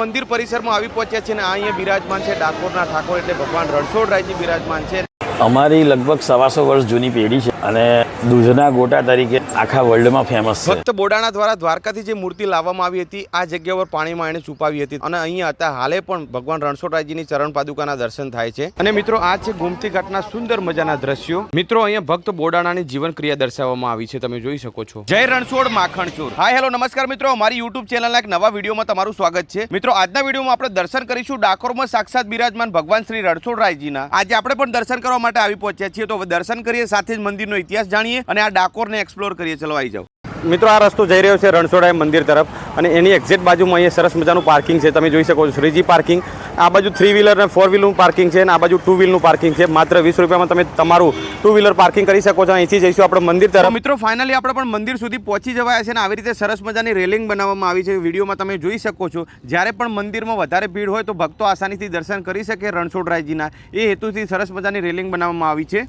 મંદિર પરિસરમાં આવી પહોંચ્યા છે અને આ અહીંયા બિરાજમાન છે ડાકોરના ઠાકોર એટલે ભગવાન રણછોડરાયજી બિરાજમાન છે. અમારી લગભગ સવાસો વર્ષ જૂની પેઢી છે. અને દૂધના ગોટા તરીકે આખા વર્લ્ડમાં ફેમસ છે. ફક્ત બોડાણા દ્વારા દ્વારકાથી જે મૂર્તિ લાવવામાં આવી હતી, આ જગ્યા પર પાણીમાં એને છુપાવી હતી. અને અહીંયા હતા, હાલે પણ ભગવાન રણછોડરાયજીની ચરણ પાદુકાના દર્શન થાય છે. અને મિત્રો, આ છે ગોમતી ઘાટના સુંદર મજાના દ્રશ્યો. મિત્રો, અહીંયા ભક્ત બોડાણાની જીવન ક્રિયા દર્શાવવામાં આવી છે, તમે જોઈ શકો છો. જય રણછોડ માખણ ચોર હાય, હેલો, નમસ્કાર મિત્રો. અમારી યુટ્યુબ ચેનલના એક નવા વિડીયોમાં તમારું સ્વાગત છે. મિત્રો, આજના વિડીયોમાં આપણે દર્શન કરીશું ડાકોરમાં સાક્ષાત બિરાજમાન ભગવાન શ્રી રણછોડરાયજીના. આજે આપણે પણ દર્શન કરવા માટે આવી પહોંચ્યા છીએ, તો દર્શન કરીએ, સાથે જ મંદિરનો ઇતિહાસ જાણીએ અને આ ડાકોરને એક્સપ્લોર કરીએ. ચલો આવી જાઓ. મિત્રો આ રસ્તો જઈ રહ્યો છે રણછોડરાય મંદિર તરફ અને એની એક્ઝેક્ટ બાજુમાં અહીંયા સરસ મજાનું પાર્કિંગ છે. તમે જોઈ શકો છો શ્રીજી પાર્કિંગ આ બાજુ થ્રી વ્હીલર અને ફોર વ્હીલનું પાર્કિંગ છે અને આ બાજુ ટુ વ્હીલનું પાર્કિંગ છે. માત્ર વીસ રૂપિયામાં તમે તમારું ટુ વ્હીલર પાર્કિંગ કરી શકો છો. અહીંથી જઈશું આપણે મંદિર તરફ. મિત્રો ફાઇનલી આપણે પણ મંદિર સુધી પહોંચી જવાયા છે અને આવી રીતે સરસ મજાની રેલિંગ બનાવવામાં આવી છે. વિડીયોમાં તમે જોઈ શકો છો. જ્યારે પણ મંદિરમાં વધારે ભીડ હોય તો ભક્તો આસાનીથી દર્શન કરી શકે રણછોડરાયજીના. એ હેતુથી સરસ મજાની રેલિંગ બનાવવામાં આવી છે.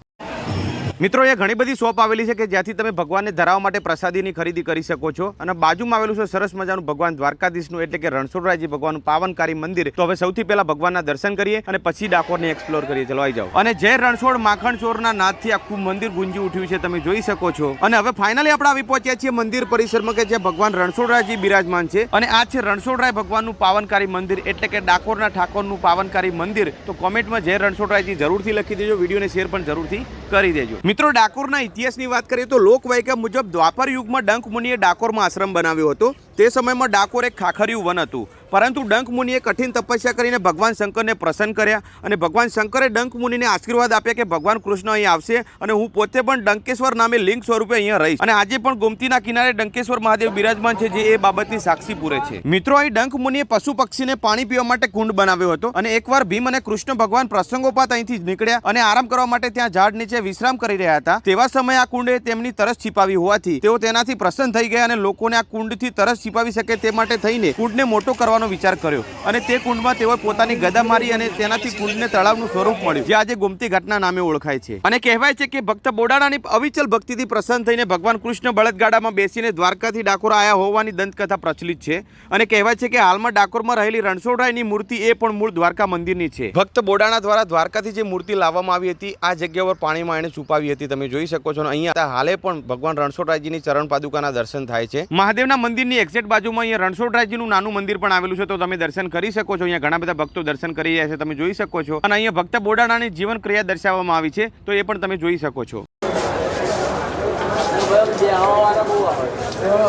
મિત્રો, અહીંયા ઘણી બધી શોપ આવેલી છે કે જ્યાંથી તમે ભગવાનને ધરાવવા માટે પ્રસાદીની ખરીદી કરી શકો છો. અને બાજુમાં આવેલું છે સરસ મજાનું ભગવાન દ્વારકાધીશનું, એટલે કે રણછોડરાયજી ભગવાનનું પાવનકારી મંદિર. તો હવે સૌથી પહેલા ભગવાનના દર્શન કરીએ અને પછી ડાકોરને એક્સપ્લોર કરીએ. ચલો, આવી જાઓ. અને જય રણછોડ માખણ ચોરના નાદથી આખું મંદિર ગુંજી ઉઠ્યું છે, તમે જોઈ શકો છો. અને હવે ફાઇનલી આપણે આવી પહોંચ્યા છીએ મંદિર પરિસરમાં કે જ્યાં ભગવાન રણછોડરાયજી બિરાજમાન છે. અને આ છે રણછોડરાય ભગવાનનું પાવનકારી મંદિર, એટલે કે ડાકોરના ઠાકોરનું પાવનકારી મંદિર. તો કોમેન્ટમાં જય રણછોડરાયજી જરૂરથી લખી દેજો, વિડીયોને શેર પણ જરૂરથી કરી દેજો. મિત્રો, ડાકોરના ઇતિહાસની વાત કરીએ તો લોકવાયકા મુજબ દ્વાપર યુગમાં ડંક મુનિએ ડાકોરમાં આશ્રમ બનાવ્યો હતો. તે સમયમાં ડાકોર એક ખાખર્યું વન હતું. પરંતુ ડંકમુનિએ કઠિન તપસ્યા કરીને ભગવાન શંકરને પ્રસન્ન કર્યા અને ભગવાન શંકરે ડંકમુનિને આશીર્વાદ આપ્યા કે ભગવાન કૃષ્ણ અહીં આવશે અને હું પોતે પણ ડંકેશ્વર નામે લિંગ સ્વરૂપે અહીંયા રહીશ. અને આજે પણ ગોમતીના કિનારે ડંકેશ્વર મહાદેવ બિરાજમાન છે જે એ બાબતની સાક્ષી પૂરે છે. મિત્રો, અહીં ડંકમુનિએ પશુ પક્ષીને પાણી પીવા માટે કુંડ બનાવ્યો હતો અને એકવાર ભીમ અને કૃષ્ણ ભગવાન પ્રસંગોપાત અહીંથી નીકળ્યા અને આરામ કરવા માટે ત્યાં ઝાડ નીચે વિશ્રામ કરી રહ્યા હતા. તેવા સમયે આ કુંડે તેમની તરસ છીપાવી હોવાથી તેઓ તેનાથી પ્રસન્ન થઈ ગયા અને લોકોને આ કુંડથી તરસ છીપાવી શકે તે માટે થઈને કુંડને મોટો કરવાનો વિચાર કર્યો અને તે કુંડમાં તેઓ પોતાની ગદા મારી અને તેનાથી કુંડને તળાવનું સ્વરૂપ મળ્યું, જે આજે ગોમતી ઘાટના નામે ઓળખાય છે. અને કહેવાય છે કે ભક્ત બોડાણાની અવિચલ ભક્તિથી પ્રસન્ન થઈને ભગવાન કૃષ્ણ બળદગાડામાં બેસીને દ્વારકાથી ડાકોર આયા હોવાની દંતકથા પ્રચલિત છે. અને કહેવાય છે કે હાલમાં ડાકોરમાં રહેલી રણછોડરાયની મૂર્તિ એ પણ મૂળ દ્વારકા મંદિરની છે. ભક્ત બોડાણા દ્વારા દ્વારકાથી જે મૂર્તિ લાવવામાં આવી હતી, આ જગ્યા પર પાણીમાં એને છુપાવી હતી. તમે જોઈ શકો છો અહીંયા હાલે પણ ભગવાન રણછોડરાયજીની ચરણ પાદુકાના દર્શન થાય છે. મહાદેવના મંદિરની એક્ઝેક્ટ બાજુમાં અહીંયા રણછોડરાયજીનું નાનું મંદિર પણ આવેલું છે તો તમે દર્શન કરી શકો છો. અહીંયા ઘણા બધા ભક્તો દર્શન કરી રહ્યા છે તમે જોઈ શકો છો. અને અહીંયા ભક્ત બોડાણાની જીવન ક્રિયા દર્શાવવામાં આવી છે તો એ પણ તમે જોઈ શકો છો.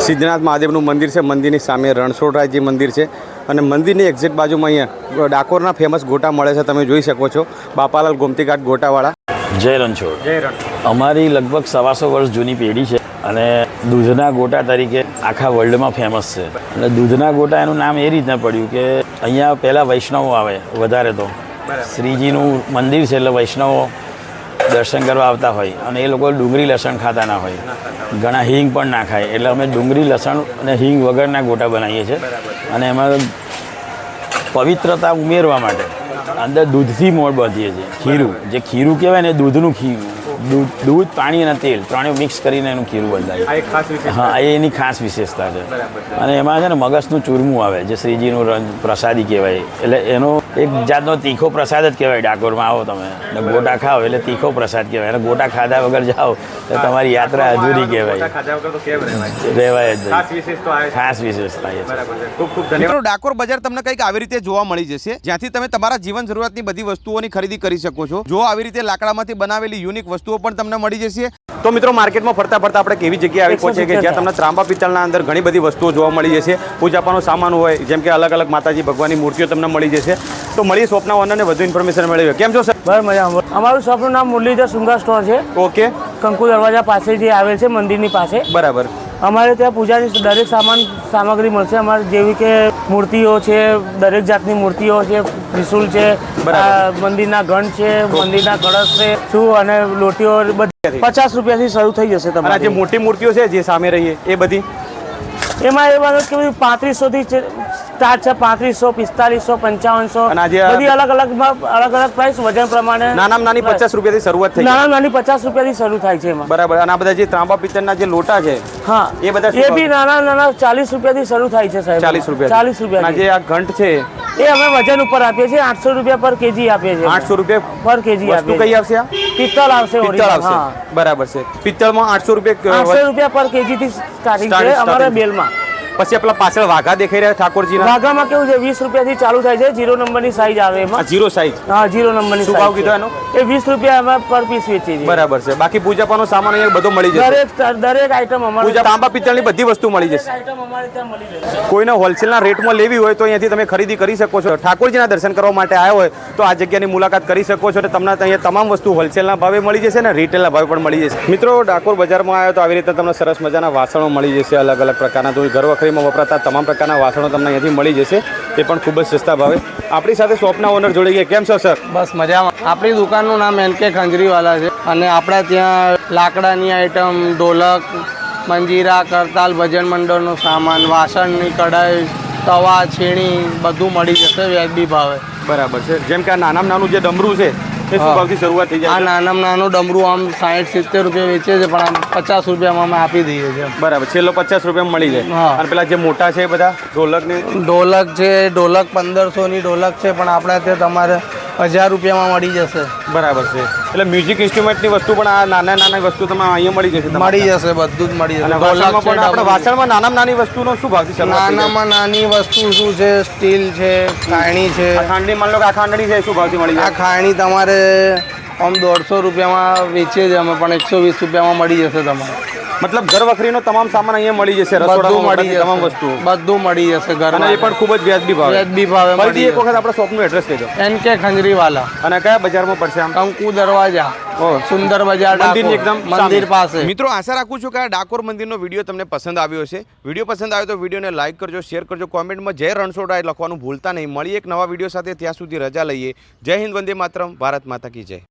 સિદ્ધનાથ મહાદેવનું મંદિર છે મંદિરની સામે રણછોડરાયજી મંદિર છે. અને મંદિરની એક્ઝેક્ટ બાજુમાં અહીંયા ડાકોરના ફેમસ ગોટા મળે છે તમે જોઈ શકો છો. બાપાલાલ ગોમતીઘાટ ગોટાવાળા. જય રણછોડ. અમારી લગભગ સવાસો વર્ષ જૂની પેઢી છે. અને દૂધના ગોટા તરીકે આખા વર્લ્ડમાં ફેમસ છે. એટલે દૂધના ગોટા એનું નામ એ રીતના પડ્યું કે અહીંયા પહેલાં વૈષ્ણવો આવે વધારે તો. શ્રીજીનું મંદિર છે એટલે વૈષ્ણવો દર્શન કરવા આવતા હોય અને એ લોકો ડુંગળી લસણ ખાતા ના હોય. ઘણા હિંગ પણ ના ખાય. એટલે અમે ડુંગળી લસણ અને હિંગ વગરના ગોટા બનાવીએ છીએ. અને એમાં પવિત્રતા ઉમેરવા માટે અંદર દૂધથી મોડ બાંધીએ છીએ. ખીરું. જે ખીરું કહેવાય ને દૂધનું ખીરું. દૂધ દૂધ પાણી અને તેલ ત્રણેય મિક્સ કરીને એનું ખીરું બંધાય. હા એ એની ખાસ વિશેષતા છે. અને એમાં છે ને મગજનું ચૂરમું આવે જે શ્રીજીનું રંગ પ્રસાદી કહેવાય. એટલે એનો એક જાતનો તીખો પ્રસાદ જ કહેવાય ડાકોરમાં આવો તમે. અને ગોટા ખાઓ એટલે તીખો પ્રસાદ કહેવાય. અને ગોટા ખાધા વગર જાઓ તો તમારી યાત્રા અધૂરી કહેવાય. રહેવાય? જ ખાસ વિશેષતા મિત્રો ડાકોર બજાર તમને કંઈક આવી રીતે જોવા મળી જશે જ્યાંથી તમે તમારા જીવન જરૂરિયાતની બધી વસ્તુઓની ખરીદી કરી શકો છો. જો આવી રીતે લાકડામાંથી બનાવેલી યુનિક વસ્તુઓ પણ તમને મળી જશે. તો મિત્રો માર્કેટમાં ફરતા ફરતા આપણે કેવી જગ્યાએ આવી પહોંચીએ કે જ્યાં તમને ત્રાંબા પિત્તળના અંદર ઘણી બધી વસ્તુઓ જોવા મળી જશે. પૂજાપાનો સામાન હોય જેમ કે અલગ અલગ માતાજી ભગવાનની મૂર્તિઓ તમને મળી જશે. તો મળીએ શોપના ઓનરને વધુ ઇન્ફોર્મેશન મેળવીએ કેમ છો સર બરાબર મજા અમારું શોપનું નામ મુરલીધર શૃંગાર સ્ટોર છે. ઓકે કંકુ દરવાજા પાસે જે આવેલ છે મંદિરની પાસે. બરાબર. અમારે ત્યાં પૂજાની દરેક સામાન સામગ્રી મળશે. અમારે જેવી કે મૂર્તિઓ છે દરેક જાતની મૂર્તિઓ છે ત્રિશુલ છે મંદિરના ઘંટ છે મંદિરના કળશ છે શું અને લોટીઓ બધી? પચાસ રૂપિયાથી શરૂ થઈ જશે તમારે. જે મોટી મૂર્તિઓ છે જે સામે રહીએ એ બધી? એમાં એ બાબત કે પાંત્રીસો થી સ્ટાર્ટ છે પાંત્રીસો પિસ્તાલીસો પંચાવનસો બધી અલગ અલગ અલગ અલગ પ્રાઇસ વજન પ્રમાણે નાના નાની પચાસ રૂપિયાથી શરૂઆત થઈ નાના નાની પચાસ રૂપિયાથી શરૂ થાય છે એમાં. બરાબર અને આ બધા જે ત્રાંબા પિત્તળના જે લોટા છે હા. એ બધા એ બી નાના નાના ચાલીસ રૂપિયાથી શરૂ થાય છે સાહેબ. ચાલીસ રૂપિયા ચાલીસ રૂપિયા જે આ ઘંટ છે એ અમે વજન ઉપર આપીએ છીએ આઠસો રૂપિયા પર કેજી આપીએ છીએ. આઠસો રૂપિયા પર કેજી વસ્તુ આપીએ કઈ આવશે પિત્તળ આવશે પિત્તળ આવશે. બરાબર છે. પિત્તળમાં આઠસો રૂપિયા આઠસો રૂપિયા પર કેજી થી સ્ટાર્ટિંગ છે અમારા બેલમાં. પછી આપણા પાછળ વાઘા દેખાઈ રહ્યા ઠાકોરજી વાઘામાં કેવું છે? વીસ રૂપિયાથી ચાલુ થાય છે. જીરો નંબરની સાઈઝ આવે એમાં. જીરો સાઈઝ હા જીરો નંબરની શું ભાવ. કીધો એનો? એ વીસ રૂપિયા એમાં પર પીસ વેચી છે બરાબર છે. બાકી પૂજાપાનો સામાન અહીંયા બધો મળી જશે. દરેક દરેક આઈટમ અમારે પૂજા તાંબા પિત્તળની બધી વસ્તુ મળી જશે. આઈટમ અમારે ત્યાં મળી જશે. કોઈને હોલસેલના રેટમાં લેવી હોય તો અહીંયાથી તમે ખરીદી કરી શકો છો. ઠાકોરજીના દર્શન કરવા માટે આવ્યા હોય તો આ જગ્યાની મુલાકાત કરી શકો છો. તમને અહીંયા તમામ વસ્તુ હોલસેલના ભાવે મળી જશે ને રિટેલના ભાવે પણ મળી જશે. મિત્રો ડાકોર બજારમાં આવ્યો તો આવી રીતે તમને સરસ મજાના વાસણો મળી જશે. અલગ અલગ પ્રકારના. તો ઘર વખરીમાં વપરાતા તમામ પ્રકારના વાસણો તમને અહીંયાથી મળી જશે. તે પણ ખૂબ જ સસ્તા ભાવે. આપણી સાથે શોપના ઓનર જોડી ગયા કેમ છો સર બસ મજામાં. આપણી દુકાનનું નામ એન કે ખંજરીવાલા છે. અને આપણા ત્યાં લાકડાની આઈટમ ઢોલક મંજીરા કરતાલ ભજન મંડળનો સામાન વાસણની કઢાઈ તવા છીણી બધું મળી જશે વ્યાજબી ભાવે. બરાબર છે. જેમ કે આ નાનામાં નાનું જે ડમરું છે એ શું ભાવથી શરૂઆત થઈ આ જાય? છે? નાનામાં નાનું ડમરું આમ સાઠ સિત્તેર રૂપિયા વેચે છે પણ આમ પચાસ રૂપિયામાં અમે આપી દઈએ છીએ. બરાબર છેલ્લો પચાસ રૂપિયા મળી જાય. અને પેલા જે મોટા છે બધા ઢોલક ને ઢોલક છે ઢોલક પંદરસોની ઢોલક છે પણ આપણે ત્યાં તમારે હજાર રૂપિયામાં મળી જશે. બરાબર છે. એટલે મ્યુઝિક ઇન્સ્ટ્રુમેન્ટની વસ્તુ પણ આ નાના નાના વસ્તુ તમે અહીંયા મળી જશે મળી જશે બધું જ મળી જશે. પણ આપણે વાસણમાં નાનામાં નાની વસ્તુનો શું ભાવ છે નાનામાં નાની વસ્તુ શું છે? સ્ટીલ છે ખાણી છે. ખાંડણી માન લો કે આ ખાંડણી છે શું ભાવથી મળી આ ખાંડણી તમારે આમ દોઢસો રૂપિયામાં વેચીએ છીએ અમે પણ એકસો વીસ રૂપિયામાં મળી જશે તમારે. મતલબ ઘર વખરીનો તમામ સામાન અહીંયા મળી જશે બધું રસોડામાં મળી તમામ જશે. વસ્તુ. બધું મળી જશે અને એ પણ ખૂબ જ વ્યાજબી ભાવે. વ્યાજબી ભાવે ફરીથી એક વખત આપણા શોપનું એડ્રેસ કહી દો. એન કે ખંજરીવાલા. અને કયા બજારમાં પડશે આમ? કંકુ દરવાજા. સુંદર બજાર મંદિર એકદમ મંદિર પાસે. મિત્રો આશા રાખું છું કે આ ડાકોર મંદિરનો વીડિયો તમને પસંદ આવ્યો છે વીડિયો પસંદ આવ્યો તો વિડીયોને લાઈક કરજો શેર કરજો કોમેન્ટમાં જય રણછોડા લખવાનું ભૂલતા નહીં. મળી એક નવા વીડિયો સાથે ત્યાં સુધી રજા લઈએ. જય હિન્દ વંદે માતરમ. ભારત માતા કી જય.